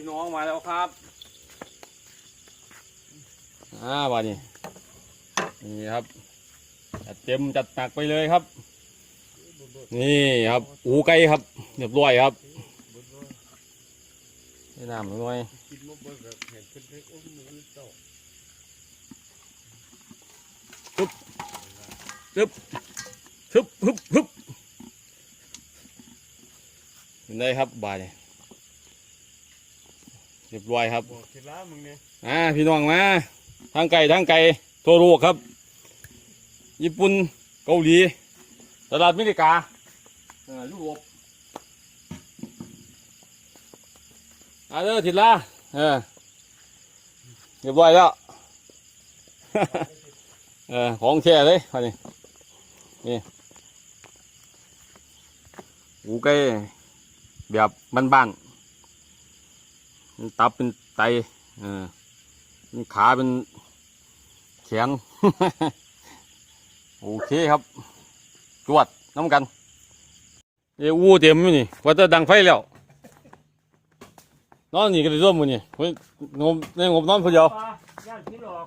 พี่น้องมาแล้วครับอ่าวันนี้นี่ครับจัดเต็มจัดหนักไปเลยครับ นี่ครับ อูไก่ครับเรียบร้อยครับให้น้ำหน่อยกินมาเบิ่งกับเห็นเพิ่นได้อุ้มมือเจ้าฮึบฮึบฮึบเป็นไงครับบายนี่ เรียบร้อยครับบอกทีละมึงเนี่ยอ่าพี่น้องมาทางไก่ทางไก่ทั่วโลกครับ ญี่ปุ่นเกาหลีตลาดอเมริกาเอ่อยุโรปอ่าเด้อทิดละเออเรียบร้อยแล้วเออของแช่เลยมานี่นี่หูไก่แบบบ้านๆ มันตับเป็นไตเออเป็นขาเป็นแขน โอเคครับ จวดน้ำกันเอวูเต็มอยู่นี่ว่าจะดังไฟแล้วนอนนี่ก็ได้ร่วมมือนี่เฮ้ยงมในงมนอนผู้เดียวปลาย่างที่หลอก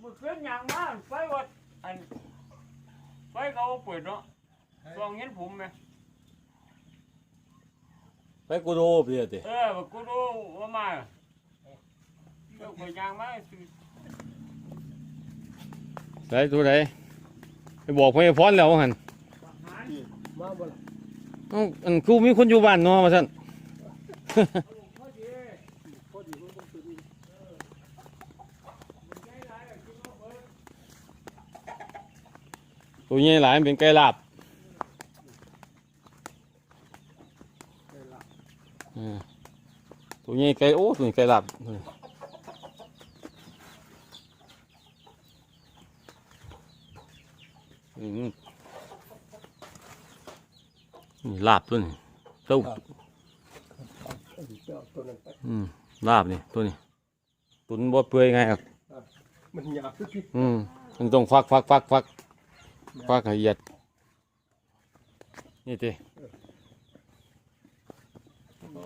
มึงเคลื่อนอย่างมากไฟวัดอันไฟเขาเปิดเนาะซองเห็นผมไหม ไปกูโดเพียติเออบอกกูดูว่ามาเจ้าเปิดยางมาสิไหนตัวไหนไปบอกพ่อพรแล้วว่าหันมาบ่ล่ะเอ้าอันกูมีคนอยู่บ้านเนาะมาสั่นพอดีพอดีมันต้องตื่นเออมันใกล้หลายอะกินมาเบิดตัวใหญ่หลายมันเป็นไก่ลาบ ได้ละ เออ ตัวใหญ่ไก่โอ้ตัวนี้ไก่ลาบอืมนี่ลาบตัวนี้เต้าเจ้าตัวนั้นไปอืมลาบนี่ตัวนี้ตุนบ่เปื่อยไงครับมันหยาบพี่อืมมันต้องฟักฟักฟักฟักฟักให้ละเอียดนี่ติ โอ้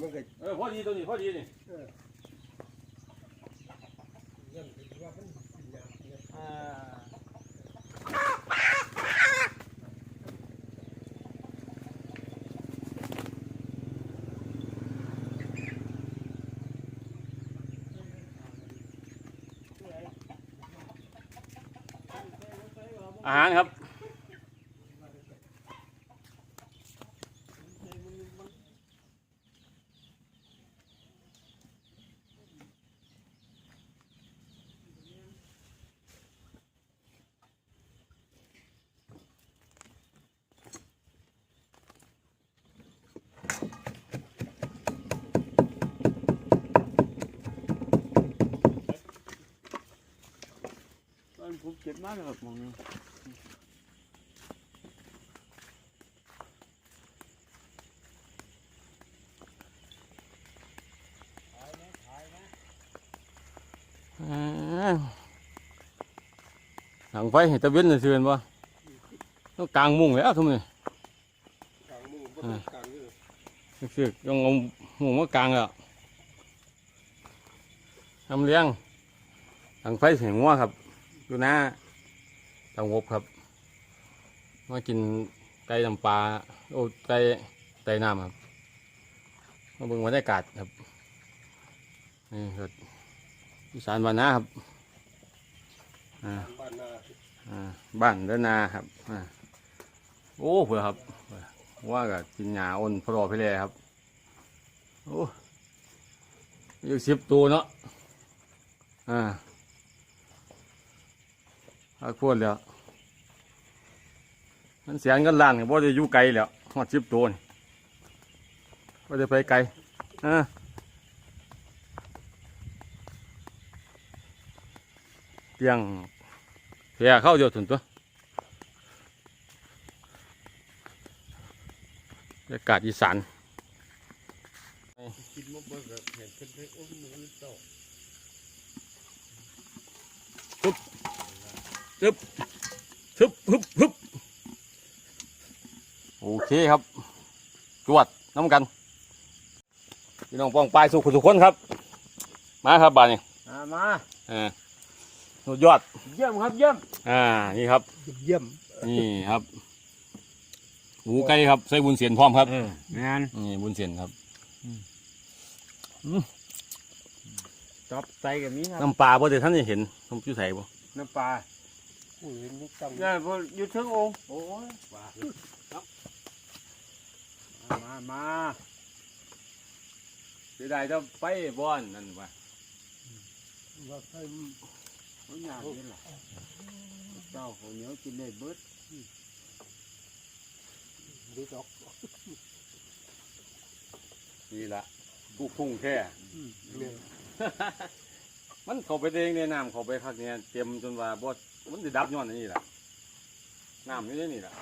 มันก็เออพอดีตัวนี้พอดีนี่อ่า อาหารครับ ผมเจ็บมากเลยครับมองนี่อ่าหลังไฟเห็นตะเวนเลยเชื่อนบ่ต้องกลางมุ้งแล้วทุกนี่กลางมือบ่ต้องกลางมือคือต้องเอามุ้งมากลางแล้วทำเลี้ยงหลังไฟเสียงงัวครับ อยู่หน้าตางบครับ มากินไก่น้ำปลาโอ้ไก่ไก่น้ำครับ มาเบิ่งบรรยากาศครับ นี่ครับอีสานบ้านนาครับอ่าบ้านนาอ่าบ้านเดนนาครับอ่าโอ้เผื่อครับ ว่ากับกินหญ้าอ้นพรอพี่แลครับ โอ้ยู่สิบตัวเนาะอ่า อาควรแล้ว มันเสียเงินล้านก็บ่ได้อยู่ไกลแล้วหอดสิบตัวนี่บ่ได้ไปไกลอ่าเตียงเพียเข้าเดียวถึงตัวบรรยากาศอีสานกินมาเบิ่งกับเห็นเพิ่นได้อุ้มมือเจ้า ฮึบฮึบฮึบโอเคครับจวดน้ำกันพี่น้องปองปลายสุขทุกคนครับ มาครับบานนี้อ่ามาอ่าสุดยอดเยี่ยมครับเยี่ยมอ่านี่ครับ เยี่ยมนี่ครับหมูไก่ครับใส่บุญเสียนพร้อมครับเออแม่นนี่บุญเสียนครับจับใส่กับนี้ครับน้ำปลาบ่เดี๋ยวท่านจะเห็นผมจุใส่บ่น้ำปลา โอ้ยนี่ต้องเนี่ยพออยู่ถึงองค์โอ้ยว่ามามาเสียดายจะไปบ้อนนั่นว่าว่าให้เขาอยากนี่แหละเจ้าเขาวเหนียวกินได้เบิดดูดอกนี่ละผู้พุ่งแค่เนี่ยมันเข้าไปเองในน้ำเข้าไปคักเนี่ยเต็มจนว่าบ่ มันจะดับย้อนอันนี้ล่ะน้ำอยู่ในนี่ล่ะ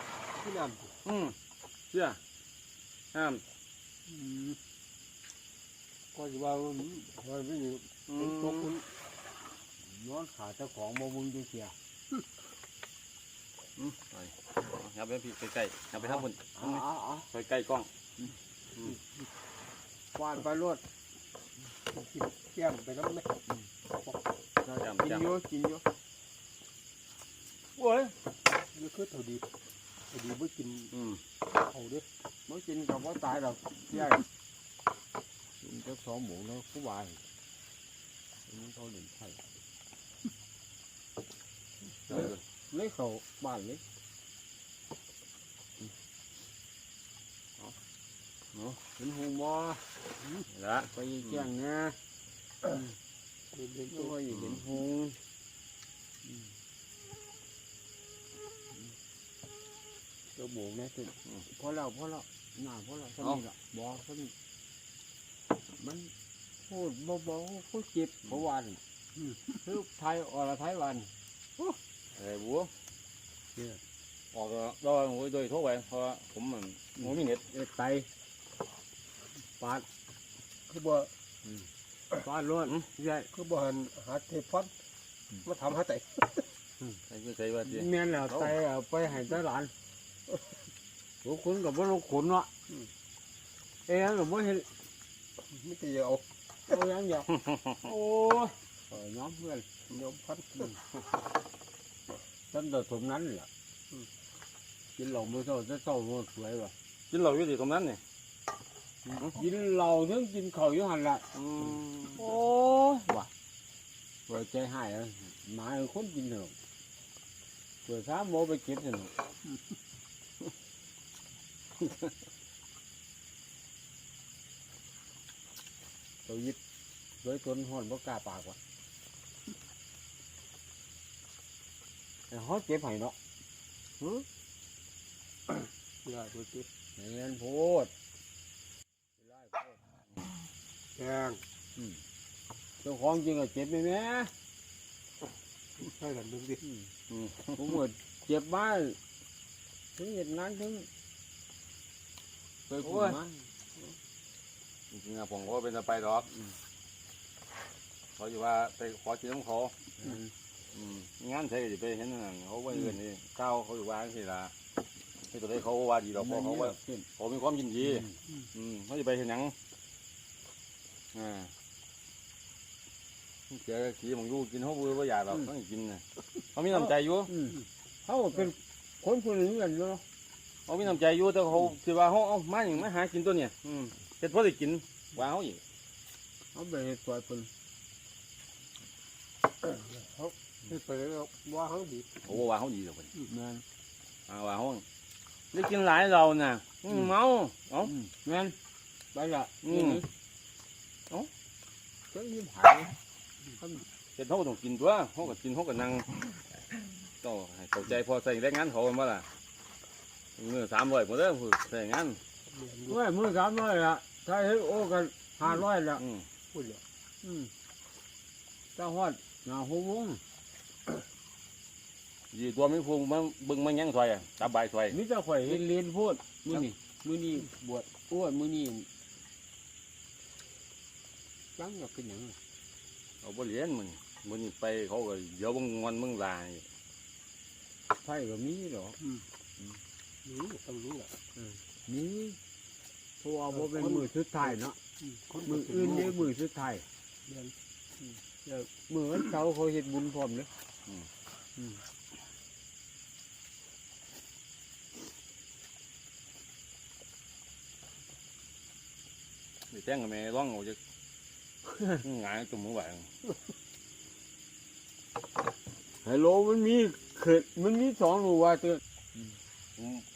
ที่น้อืมเชื่อน้อืมำก็จะว่ามันว่าไม่อยู่ำอืมันตกมมันย้อนขาเจ้าของบ่มึงจะเสียอืมไปยับไปพี่ใกล้ๆยับไปทางบนเอ๋อาเอ๋ไปใกล้กล้องควานไปรวดกินแก้มไปน้ำไม่จำกินจำอยู่กินอยู่ โอ้ยนี่คือเท่าดีเท่าดีไม่กินอืมเอาเด้อบ่กินกับบ่ตายดอกใหญ่กินเจ้าสองหมูแล้วผู้วายอันนี้เขาเล่นไผ่เออเลยเขาบ้านเลยเนาะเห็นหงบ่นี่ละไปแจ้งนะเดินเดิน ไม่ ตัวว่าเห็นหงเจ้าหมูแม่ติพอแล้วพอแล้วหน้าพอแล้วสนิทละบ่สนิทมันพูดเบาๆพูดจิบเมื่อวานคือไทยอรไทยวันเอ้ยบัวออกก็รอโอ้ยโดยทั่วไปเพราะว่าผมมันผมมีเน็ตเอ็ดไตปาดคือบ่ปาดล้วนใช่คือบ่หันหาเทพอนมาทำหาแต่ใส่คือใส่ว่าสิแม่นแล้วไตเอาไปให้เจ้าหลาน ลูกขุนกับบ่ลูกขุนเนาะเอ้ยกับบ่เห็นไม่จะเอาเอาอย่างเดียวโอ้ยเออน้องเพื่อนโยมพันตั้งแต่สมนั้นแหละกินเหล้ามื้อเช้าจะเช้ามื้อสวยว่ะกินเหล้าอยู่ที่ตรงนั้นนี่กินเหล้าถึงกินข้าวอยู่หั่นล่ะอืมโอ้ยว่ะเปิดใจหายเลยหมาเป็นคนกินเถอะเปิดสามโมไปเก็บเถอะ ตัวยิบโดยต้นหอนบ่กล้าปากว่ะแต่เขาเจ็บให้เนาะอย่าดูสิเงินโพดไล่โพดแกงเจ้าของจริงก็เจ็บไหมแม่ใช่กันดูสิอืมผมก็เจ็บบ้านถึงเหตุงานถึง ไปคุยมาจริงๆอะผมก็เป็นจะไปดอกเขาอยู่ว่าไปขอกินของเขาอืมงานใช่ก็จะไปเห็นนั่นเขาว่าเงินนี่เก้าเขาอยู่ว่าสิละที่ตัวนี้เขาว่าดีดอกเพราะเขาว่าเขามีความยินดี อืมเขาจะไปเห็นหยังอ่าเจอขี่มังยูกินเขาบุ้ยว่าอยากหรอกต้องกินนะเขามีน้ำใจอยู่อืมเขาเป็นคนคนหนึ่งกันอยู่ เนาะเขามีน้ำใจอยู่แต่เขาคิดว่าเขาเอามาอย่างมาหากินตัวเนี่ยอืมเฮ็ดพอได้กินว่าเขาอีกเขาไปเฮ็ดตัวเป็นเขาไม่ไปแล้วว่าเขาดีเขาว่าเขาดีหรอกเพิ่นแม่นอ่าว่าเขาได้กินหลายเราน่ะอืมเมาเอ้าอืมแม่นไปละอืมเอ้าเจ้ายิ้มหายเฮ็ดเขาก็ต้องกินตัวเขาก็กินเขาก็นั่งต้องให้เข้าใจพอใส่แรงงานเขาเป็นว่าล่ะ มือสามร้อยหมดเลยผู้ใส่งานเมียนเมื่อมือสามร้อยละถ้าเฮ็ดโอ้กันห้าร้อยละอืมพูดเลยอืมถ้าฮอดหน้าหกโมงดีตัวไม่พูมันบึงมันยังซอยอะตาบายซอยมิจะข่อยเฮ็ดเรียนพูดมื้อนี้มื้อนี้บวชอ้วนมื้อนี้ตั้งกับเป็นหยังเอาบ่เรียนมึงมึงนี่ไปเขาก็เดี๋ยวมึงงอนมึงลายไผก็มีดอก นี่ต้องรู้แหละมีโทราะว่าบ่เป็นมือสุดท้ายเนาะคนมืออื่นนี่มือสุดท้ายเดือนเออมือวันเสาร์เขาเฮ็ดบุญพร้อมเด้อไปแต่งกับแม่ร้องเอาจะหงายตุ่มมือไหวไฮโลมันมีเขิดมันมีสองรูว่าตัวผมบ่ได้อันนี้หมกไก่เลยยืมเออน้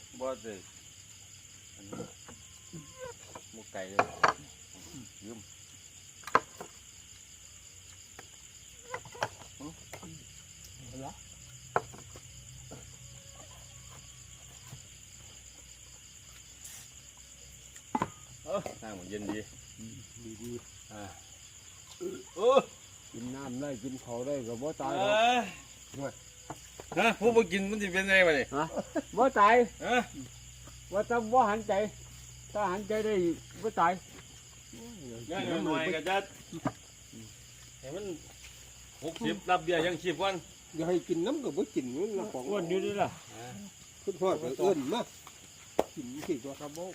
ำมันเย็นดีดีดีอ่าโอ้กินน้ำได้กินเขาวได้ก็บ่ตายเอหรอกอ ฮะผู้บ่กินมันจะเป็นไงวะนี่บ่ตายฮะว่าถ้าบ่หันใจ ถ้าหันใจได้บ่ตายย่างหน่อยก็จะให้มันหกสิบรับเบี้ยยังชีพก่อนอย่าให้กินน้ำกับบ่กินมันละของอ้วนอยู่นี่ล่ะคุณพ่อก็เอิ้นมากินสิตัวกระโบก